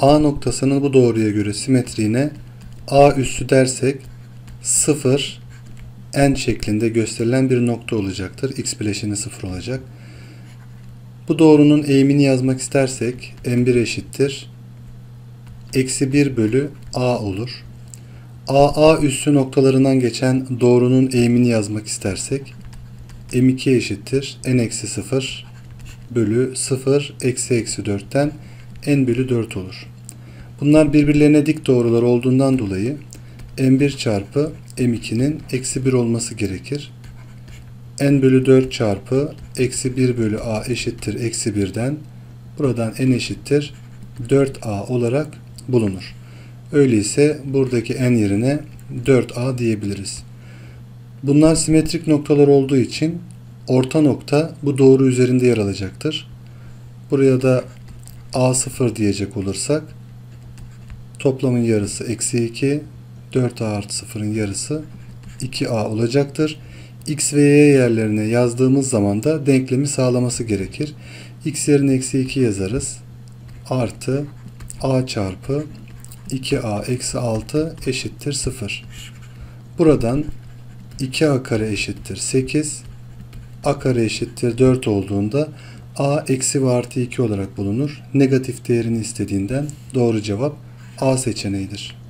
A noktasının bu doğruya göre simetriğine A üssü dersek 0 n şeklinde gösterilen bir nokta olacaktır. x bileşeni 0 olacak. Bu doğrunun eğimini yazmak istersek n1 eşittir. Eksi 1 bölü a olur. a a üssü noktalarından geçen doğrunun eğimini yazmak istersek m2 eşittir n eksi 0 bölü 0 eksi eksi 4'ten n bölü 4 olur. Bunlar birbirlerine dik doğrular olduğundan dolayı m1 çarpı m2'nin eksi 1 olması gerekir. n bölü 4 çarpı eksi 1 bölü a eşittir eksi 1'den buradan n eşittir 4a olarak bulunur. Öyleyse buradaki n yerine 4a diyebiliriz. Bunlar simetrik noktalar olduğu için orta nokta bu doğru üzerinde yer alacaktır. Buraya da a0 diyecek olursak toplamın yarısı eksi 2 4a artı 0'ın yarısı 2a olacaktır. x ve y yerlerine yazdığımız zaman da denklemi sağlaması gerekir. x yerine eksi 2 yazarız. Artı a çarpı 2a eksi 6 eşittir 0. Buradan 2a kare eşittir 8. a kare eşittir 4 olduğunda a eksi ve artı 2 olarak bulunur. Negatif değerini istediğinden doğru cevap a seçeneğidir.